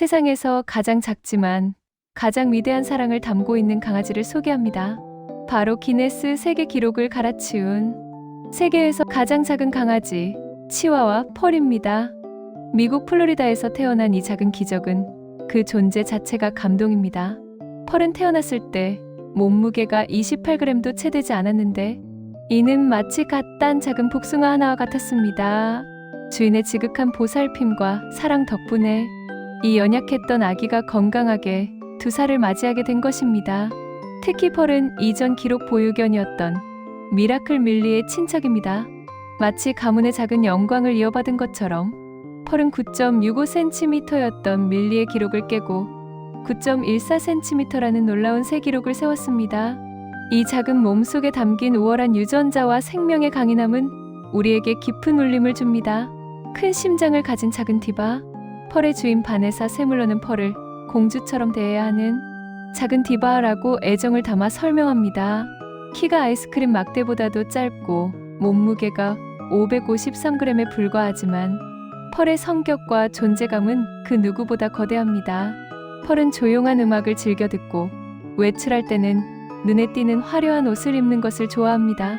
세상에서 가장 작지만 가장 위대한 사랑을 담고 있는 강아지를 소개합니다. 바로 기네스 세계 기록을 갈아치운 세계에서 가장 작은 강아지 치와와 펄입니다. 미국 플로리다에서 태어난 이 작은 기적은 그 존재 자체가 감동입니다. 펄은 태어났을 때 몸무게가 28g도 채 되지 않았는데 이는 마치 갓단 작은 복숭아 하나와 같았습니다. 주인의 지극한 보살핌과 사랑 덕분에 이 연약했던 아기가 건강하게 두 살을 맞이하게 된 것입니다. 특히 펄은 이전 기록 보유견이었던 미라클 밀리의 친척입니다. 마치 가문의 작은 영광을 이어받은 것처럼 펄은 9.65cm였던 밀리의 기록을 깨고 9.14cm라는 놀라운 새 기록을 세웠습니다. 이 작은 몸 속에 담긴 우월한 유전자와 생명의 강인함은 우리에게 깊은 울림을 줍니다. 큰 심장을 가진 작은 디바, 펄의 주인 바네사 세물러는 펄을 공주처럼 대해야 하는 작은 디바라고 애정을 담아 설명합니다. 키가 아이스크림 막대보다도 짧고 몸무게가 553g에 불과하지만 펄의 성격과 존재감은 그 누구보다 거대합니다. 펄은 조용한 음악을 즐겨 듣고 외출할 때는 눈에 띄는 화려한 옷을 입는 것을 좋아합니다.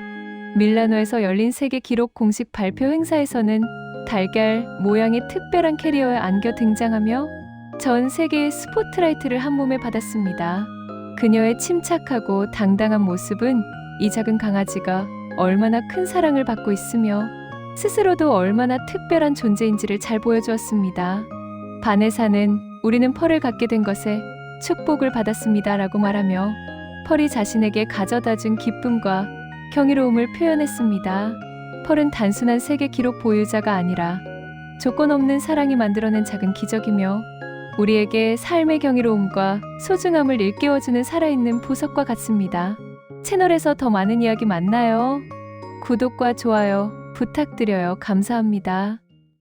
밀라노에서 열린 세계 기록 공식 발표 행사에서는 달걀 모양의 특별한 캐리어에 안겨 등장하며 전 세계의 스포트라이트를 한 몸에 받았습니다. 그녀의 침착하고 당당한 모습은 이 작은 강아지가 얼마나 큰 사랑을 받고 있으며 스스로도 얼마나 특별한 존재인지를 잘 보여주었습니다. 바네사는 우리는 펄을 갖게 된 것에 축복을 받았습니다 라고 말하며 펄이 자신에게 가져다 준 기쁨과 경이로움을 표현했습니다. 펄은 단순한 세계 기록 보유자가 아니라 조건 없는 사랑이 만들어낸 작은 기적이며 우리에게 삶의 경이로움과 소중함을 일깨워주는 살아있는 보석과 같습니다. 채널에서 더 많은 이야기 만나요. 구독과 좋아요 부탁드려요. 감사합니다.